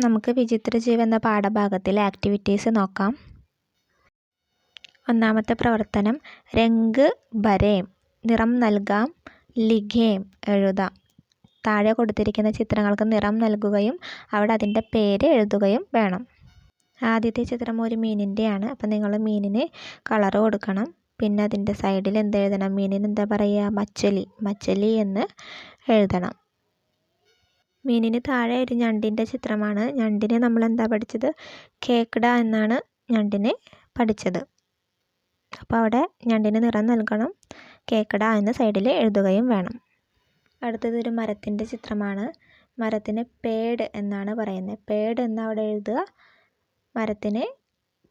നമുക്ക് വിചിത്ര ജീവ എന്ന പാഠഭാഗത്തിലെ ആക്ടിവിറ്റീസ് നോക്കാം. ഒന്നാമത്തെ പ്രവർത്തനം രംഗ് ബരേം നിറം നൽകാം ലിഖേം എഴുതാം. താഴെ കൊടുത്തിരിക്കുന്ന ചിത്രങ്ങൾക്ക് നിറം നൽകുകയും അവിടെ അതിന്റെ പേര് എഴുതുകയും വേണം. ആദ്യത്തെ ചിത്രം ഒരു മീനിന്റെയാണ്. അപ്പം നിങ്ങൾ മീനിന് കളർ കൊടുക്കണം. പിന്നെ അതിന്റെ സൈഡിൽ എന്ത് എഴുതണം മീനിന് എന്താ പറയുക? മച്ചലി. മച്ചലി എന്ന് എഴുതണം. മീനിന് താഴെ ഒരു ഞണ്ടിന്റെ ചിത്രമാണ്. ഞണ്ടിനെ നമ്മൾ എന്താ പഠിച്ചത്? കേക്കട എന്നാണ് ഞണ്ടിനെ പഠിച്ചത്. അപ്പോൾ അവിടെ ഞണ്ടിന് നിറം നൽകണം. കേക്കട എന്ന് സൈഡിൽ എഴുതുകയും വേണം. അടുത്തത് ഒരു മരത്തിന്റെ ചിത്രമാണ്. മരത്തിന് പേട് എന്നാണ് പറയുന്നത്. പേട് എന്ന് അവിടെ എഴുതുക. മരത്തിന്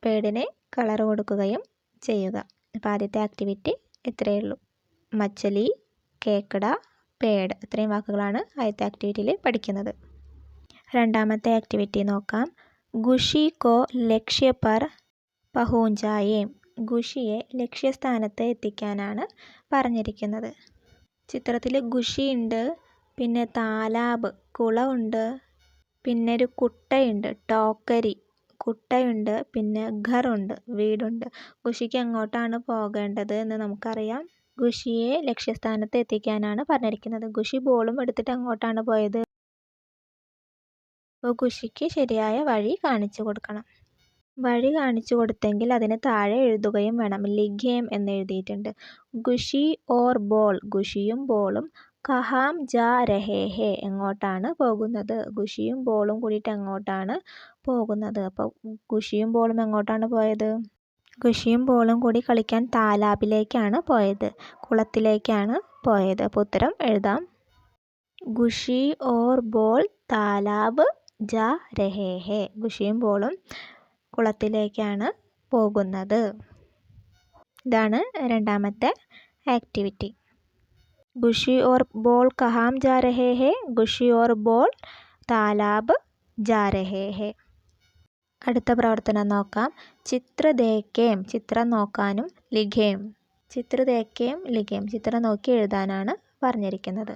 പേടിന് കളർ കൊടുക്കുകയും ചെയ്യുക. അപ്പോൾ ആദ്യത്തെ ആക്ടിവിറ്റി ഇത്രയേ ഉള്ളൂ. മച്ചലി കേക്കട പേഡ് ഇത്രയും വാക്കുകളാണ് ആദ്യത്തെ ആക്ടിവിറ്റിയിൽ പഠിക്കുന്നത്. രണ്ടാമത്തെ ആക്ടിവിറ്റി നോക്കാം. ഗുഷി കോ ലക്ഷ്യ പർ പഹൂഞ്ചായേം ഗുഷിയെ ലക്ഷ്യസ്ഥാനത്ത് എത്തിക്കാനാണ് പറഞ്ഞിരിക്കുന്നത്. ചിത്രത്തിൽ ഗുഷിയുണ്ട് പിന്നെ താലാബ് കുളമുണ്ട് പിന്നെ ഒരു കുട്ടയുണ്ട് ടോക്കരി കുട്ടയുണ്ട് പിന്നെ ഘറുണ്ട് വീടുണ്ട്. ഗുഷിക്ക് എങ്ങോട്ടാണ് പോകേണ്ടത് എന്ന് നമുക്കറിയാം. ഗുഷിയെ ലക്ഷ്യസ്ഥാനത്ത് എത്തിക്കാനാണ് പറഞ്ഞിരിക്കുന്നത്. ഗുഷി ബോളും എടുത്തിട്ട് അങ്ങോട്ടാണ് പോയത്. അപ്പോൾ ഗുഷിക്ക് ശരിയായ വഴി കാണിച്ചു കൊടുക്കണം. വഴി കാണിച്ചു കൊടുത്തെങ്കിൽ അതിന് താഴെ എഴുതുകയും വേണം. ലിഖേം എന്ന് എഴുതിയിട്ടുണ്ട്. ഗുഷി ഓർ ബോൾ. ഗുഷിയും ബോളും കഹാം ജാ രഹേ ഹേ എങ്ങോട്ടാണ് പോകുന്നത്? ഗുഷിയും ബോളും കൂടിയിട്ട് എങ്ങോട്ടാണ് പോകുന്നത്. അപ്പോൾ ഗുഷിയും ബോളും എങ്ങോട്ടാണ് പോയത്? ഖുഷിയും ബോളും കൂടി കളിക്കാൻ താലാബിലേക്കാണ് പോയത്. കുളത്തിലേക്കാണ് പോയത്. അപ്പോൾ ഉത്തരം എഴുതാം. ഖുഷി ഓർ ബോൾ താലാബ് ജ രഹേ ഹേ. ഖുഷിയും ബോളും കുളത്തിലേക്കാണ് പോകുന്നത്. ഇതാണ് രണ്ടാമത്തെ ആക്ടിവിറ്റി. ഖുഷി ഓർ ബോൾ കഹാം ജാ രഹേ ഹേ. ഖുഷി ഓർ ബോൾ താലാബ് ജാ രഹേ ഹേ. അടുത്ത പ്രവർത്തനം നോക്കാം. ചിത്ര ദേക്കേം ചിത്രം നോക്കാനും ലിഖേം. ചിത്ര ദേക്കേം ലിഖേം ചിത്രം നോക്കി എഴുതാനാണ് പറഞ്ഞിരിക്കുന്നത്.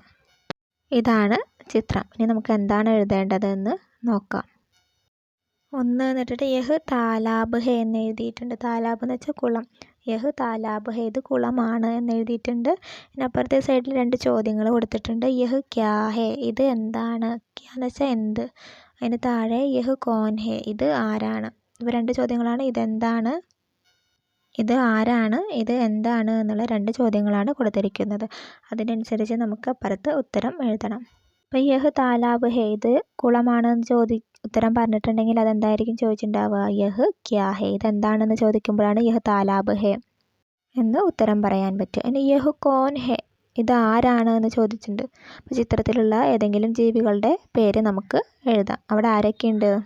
ഇതാണ് ചിത്രം. ഇനി നമുക്ക് എന്താണ് എഴുതേണ്ടതെന്ന് നോക്കാം. ഒന്ന് എന്നിട്ട് യഹ് താലാബ് ഹെ എന്ന് എഴുതിയിട്ടുണ്ട്. താലാബ് എന്ന് വെച്ചാൽ കുളം. യഹ് താലാബ് ഹെ ഇത് കുളമാണ് എന്ന് എഴുതിയിട്ടുണ്ട്. പിന്നെ അപ്പുറത്തെ സൈഡിൽ രണ്ട് ചോദ്യങ്ങൾ കൊടുത്തിട്ടുണ്ട്. യഹ് ക്യാ ഹെ ഇത് എന്താണ്? ക്യാ എന്ന് വെച്ചാൽ എന്ത്? അതിന് താഴെ യഹ് കോൻ ഹേ ഇത് ആരാണ്? ഇവ രണ്ട് ചോദ്യങ്ങളാണ്. ഇതെന്താണ്? ഇത് ആരാണ്? ഇത് എന്താണ്? എന്നുള്ള രണ്ട് ചോദ്യങ്ങളാണ് കൊടുത്തിരിക്കുന്നത്. അതിനനുസരിച്ച് നമുക്ക് അപ്പുറത്ത് ഉത്തരം എഴുതണം. അപ്പോൾ യഹ് താലാബ് ഹേ ഇത് കുളമാണെന്ന് ചോദി ഉത്തരം പറഞ്ഞിട്ടുണ്ടെങ്കിൽ അതെന്തായിരിക്കും ചോദിച്ചിട്ടുണ്ടാവുക? യഹ് ക്യാ ഹേ ഇതെന്താണെന്ന് ചോദിക്കുമ്പോഴാണ് യഹ് താലാബ് ഹേ എന്ന് ഉത്തരം പറയാൻ പറ്റും ഇനി യഹ് കോൻ ഹേ ഇത് ആരാണ് എന്ന് ചോദിച്ചിട്ടുണ്ട്. അപ്പോൾ ചിത്രത്തിലുള്ള ഏതെങ്കിലും ജീവികളുടെ പേര് നമുക്ക് എഴുതാം. അവിടെ ആരൊക്കെയുണ്ട്?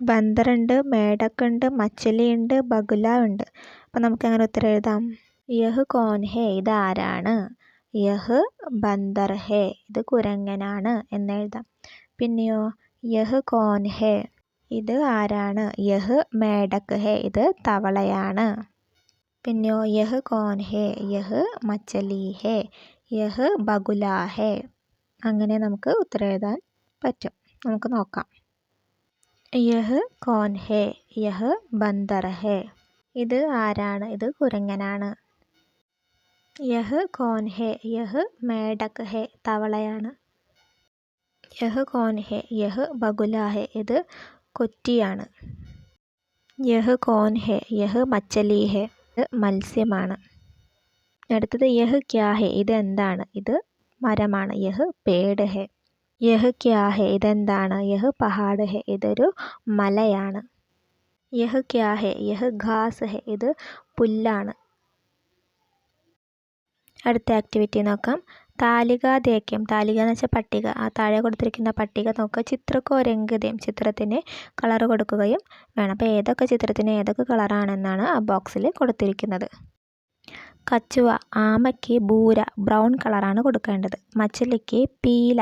ബന്ദറുണ്ട് മേടക്കുണ്ട് മച്ചലിയുണ്ട് ബഗുല ഉണ്ട് അപ്പോൾ നമുക്ക് അങ്ങനെ ഉത്തരം എഴുതാം. യഹ് കോൻ ഹേ ഇത് ആരാണ് യഹ് ബന്ദർ ഹേ ഇത് കുരങ്ങനാണ് എന്ന് എഴുതാം. പിന്നെയോ യഹ് കോൻ ഹേ ഇത് ആരാണ്? യഹ് മേടക്ക് ഹേ ഇത് തവളയാണ്. പിന്നെയോ യഹ് കോൻ ഹേ യഹ് മച്ചലി ഹേ യഹ് ബഗുല ഹേ. അങ്ങനെ നമുക്ക് ഉത്തരം എഴുതാൻ പറ്റും. നമുക്ക് നോക്കാം. യഹ് കോൻ ഹേ യഹ് ബന്ദർ ഹേ. ഇത് ആരാണ്? ഇത് കുരങ്ങനാണ്. യഹ് കോൻ ഹേ യഹ് മേടക് ഹേ തവളയാണ്. യഹ് കോൻ ഹേ യഹ് ബഗുല ഹേ ഇത് കൊറ്റിയാണ്. യഹ് കോൻ ഹേ യഹ് മച്ചലി ഹേ. മത്സ്യമാണ്. അടുത്തത് യഹ് ക്യാ ഇതെന്താണ്? ഇത് മരമാണ്. യഹ് പേട് ഹെ. യഹ് ക്യാ ഹേ ഇതെന്താണ്? യഹ് പഹാഡ് ഹെ ഇതൊരു മലയാണ്. യഹ് ക്യാ ഹേ യഹ് ഘാസ് ഹെ ഇത് പുല്ലാണ്. അടുത്ത ആക്ടിവിറ്റി നോക്കാം. താലിക തേക്യം താലിക എന്ന് വെച്ചാൽ പട്ടിക. ആ താഴെ കൊടുത്തിരിക്കുന്ന പട്ടിക നോക്കുക. ചിത്രക്കോ രംഗതയും ചിത്രത്തിന് കളർ കൊടുക്കുകയും വേണം. അപ്പോൾ ഏതൊക്കെ ചിത്രത്തിന് ഏതൊക്കെ കളറാണെന്നാണ് ആ ബോക്സിൽ കൊടുത്തിരിക്കുന്നത്. കച്ചുവ ആമയ്ക്ക് ബൂര ബ്രൗൺ കളറാണ് കൊടുക്കേണ്ടത്. മച്ചലിക്ക് പീല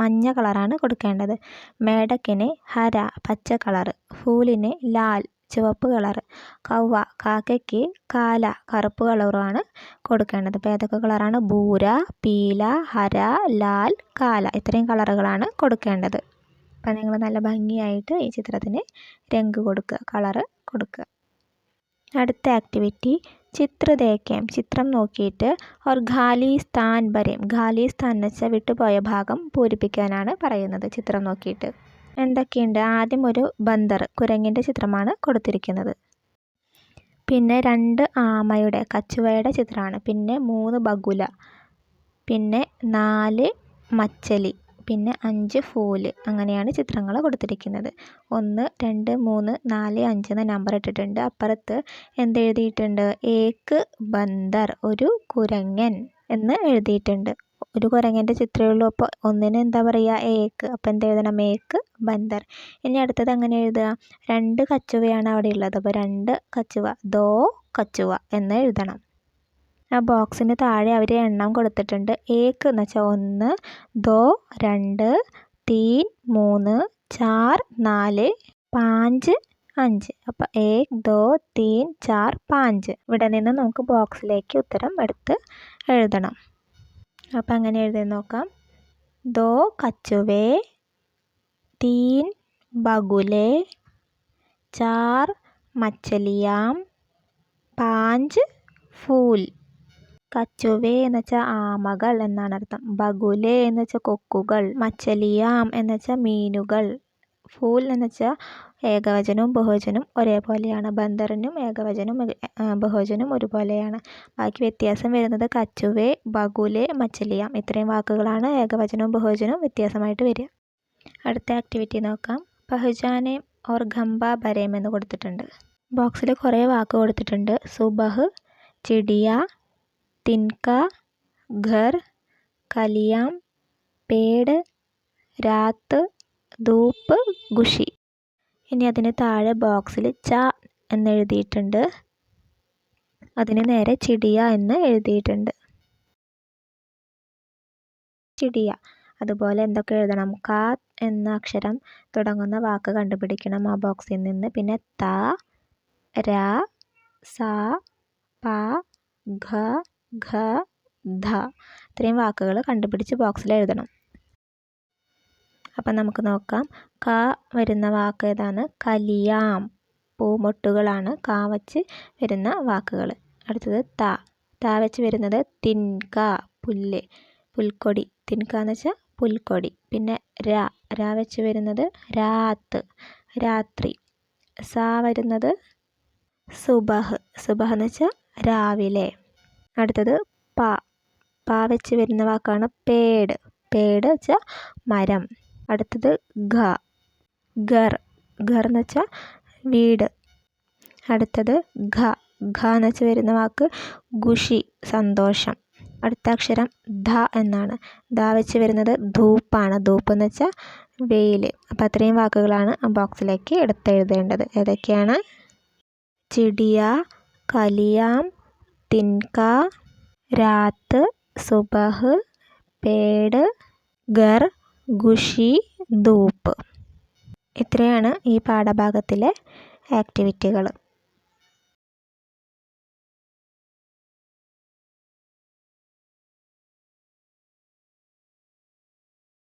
മഞ്ഞ കളറാണ് കൊടുക്കേണ്ടത്. മേടക്കിന് ഹര പച്ച കളറ് ഫൂലിന് ലാൽ ചുവപ്പ് കളറ്. കൗവ കാക്കയ്ക്ക് കാല കറുപ്പ് കളറുമാണ് കൊടുക്കേണ്ടത്. അപ്പോൾ ഏതൊക്കെ കളറാണ്? ഭൂര പീല ഹര ലാൽ കാല ഇത്രയും കളറുകളാണ് കൊടുക്കേണ്ടത്. അപ്പോൾ നിങ്ങൾ നല്ല ഭംഗിയായിട്ട് ഈ ചിത്രത്തിന് രംഗ് കൊടുക്കുക കളറ് കൊടുക്കുക. അടുത്ത ആക്ടിവിറ്റി ചിത്ര ദേക്കാം ചിത്രം നോക്കിയിട്ട് ഓർ ഖാലി സ്ഥാൻ വരെയും ഖാലി സ്ഥാൻ എന്ന് വെച്ചാൽ വിട്ടുപോയ ഭാഗം പൂരിപ്പിക്കാനാണ് പറയുന്നത് ചിത്രം നോക്കിയിട്ട്. എന്തൊക്കെയുണ്ട്? ആദ്യം ഒരു ബന്ദർ കുരങ്ങിന്റെ ചിത്രമാണ് കൊടുത്തിരിക്കുന്നത്. പിന്നെ രണ്ട് ആമയുടെ കച്ചുവയുടെ ചിത്രമാണ്. പിന്നെ മൂന്ന് ബഗുല. പിന്നെ നാല് മച്ചലി. പിന്നെ അഞ്ച് ഫൂൽ. അങ്ങനെയാണ് ചിത്രങ്ങൾ കൊടുത്തിരിക്കുന്നത്. ഒന്ന് രണ്ട് മൂന്ന് നാല് അഞ്ച് എന്ന നമ്പർ ഇട്ടിട്ടുണ്ട്. അപ്പുറത്ത് എന്തെഴുതിയിട്ടുണ്ട് ഏക്ക് ബന്ദർ ഒരു കുരങ്ങൻ എന്ന് എഴുതിയിട്ടുണ്ട്. ഒരു കുരങ്ങന്റെ ചിത്രമേ ഉള്ളൂ. അപ്പോൾ ഒന്നിന് എന്താ പറയുക? ഏക്ക് അപ്പോൾ എന്ത് എഴുതണം? ഏക്ക് ബന്ദർ. ഇനി അടുത്തത് അങ്ങനെ എഴുതുക? രണ്ട് കച്ചുവയാണ് അവിടെ ഉള്ളത്. അപ്പോൾ രണ്ട് കച്ചുവ. ദോ കച്ചുവ എന്ന് എഴുതണം. ആ ബോക്സിന് താഴെ അവർ എണ്ണം കൊടുത്തിട്ടുണ്ട്. ഏക്ക് എന്ന് വെച്ചാൽ ഒന്ന് ദോ രണ്ട് തീൻ മൂന്ന് ചാർ നാല് പാഞ്ച് അഞ്ച്. അപ്പോൾ ഏക് ദോ തീൻ ചാർ പാഞ്ച്. ഇവിടെ നിന്ന് നമുക്ക് ബോക്സിലേക്ക് ഉത്തരം എടുത്ത് എഴുതണം. അപ്പോൾ അങ്ങനെ എഴുതി നോക്കാം. ദോ കച്ചുവേ തീൻ ബഗുലെ ചാർ മച്ചലിയാം പാഞ്ച് ഫൂൽ. കച്ചുവേ എന്ന് വെച്ചാൽ ആമകൾ എന്നാണ് അർത്ഥം. ബഗുലെ എന്ന് വെച്ചാൽ കൊക്കുകൾ മച്ചലിയാം എന്ന് വെച്ചാൽ മീനുകൾ ഫൂൽ എന്ന് വെച്ചാൽ ഏകവചനവും ബഹുവചനവും ഒരേപോലെയാണ്. ബന്ദറിനും ഏകവചനവും ബഹുവചനവും ഒരുപോലെയാണ്. ബാക്കി വ്യത്യാസം വരുന്നത് കച്ചുവേ ബഗുലെ മച്ചലിയാം. ഇത്രയും വാക്കുകളാണ് ഏകവചനവും ബഹുവചനവും വ്യത്യാസമായിട്ട് വരിക. അടുത്ത ആക്ടിവിറ്റി നോക്കാം. പഹുജാനെ ഓർ ഖമ്പ ബരേം എന്ന് കൊടുത്തിട്ടുണ്ട്. ബോക്സിൽ കുറേ വാക്ക് കൊടുത്തിട്ടുണ്ട്. സുബഹ് ചിടിയ തിൻക ഘർ കലിയാം പേട് രാത്ത് ധൂപ്പ് ഗുഷി ഇനി അതിന് താഴെ ബോക്സിൽ ച എന്നെഴുതിയിട്ടുണ്ട് അതിന് നേരെ ചിടിയ എന്ന് എഴുതിയിട്ടുണ്ട്. ചിടിയ. അതുപോലെ എന്തൊക്കെ എഴുതണം? ക എന്ന അക്ഷരം തുടങ്ങുന്ന വാക്ക് കണ്ടുപിടിക്കണം ആ ബോക്സിൽ നിന്ന്. പിന്നെ ത ര സ പ ഘ ഘ ധ. ഇത്രയും വാക്കുകൾ കണ്ടുപിടിച്ച് ബോക്സിൽ എഴുതണം. അപ്പം നമുക്ക് നോക്കാം. ക വരുന്ന വാക്ക് ഏതാണ്? കലിയാം. പൂമൊട്ടുകളാണ് കാ വച്ച് വരുന്ന വാക്കുകൾ. അടുത്തത് ത. ത വെച്ച് വരുന്നത് തിൻക പുല്ല്. പുൽക്കൊടി. തിൻക എന്ന് വെച്ചാൽ പുൽക്കൊടി. പിന്നെ ര. ര വെച്ച് വരുന്നത് രാത്ത്. രാത്രി. സ വരുന്നത് സുബഹ്. സുബഹ് എന്ന് വെച്ചാൽ രാവിലെ. അടുത്തത് പ. പ വെച്ച് വരുന്ന വാക്കാണ് പേട്. പേട് വെച്ചാൽ മരം. അടുത്തത് ഘ ഘർ ഘർ എന്ന് വെച്ചാൽ വീട്. അടുത്തത് ഘ. ഘ എന്ന് വെച്ച് വരുന്ന വാക്ക് ഖുഷി സന്തോഷം. അടുത്ത അക്ഷരം ധ എന്നാണ്. ധ വെച്ച് വരുന്നത് ധൂപ്പാണ്. ധൂപ്പ് എന്ന് വെച്ചാൽ വെയിൽ അപ്പോൾ അത്രയും വാക്കുകളാണ് ബോക്സിലേക്ക് എടുത്തെഴുതേണ്ടത് ഏതൊക്കെയാണ്? ചിടിയ കലിയാം തിൻക രാത്ത് സുബഹ് പേട് ഗർ ഖുഷി ധൂപ്പ്. ഇത്രയാണ് ഈ പാഠഭാഗത്തിലെ ആക്ടിവിറ്റികൾ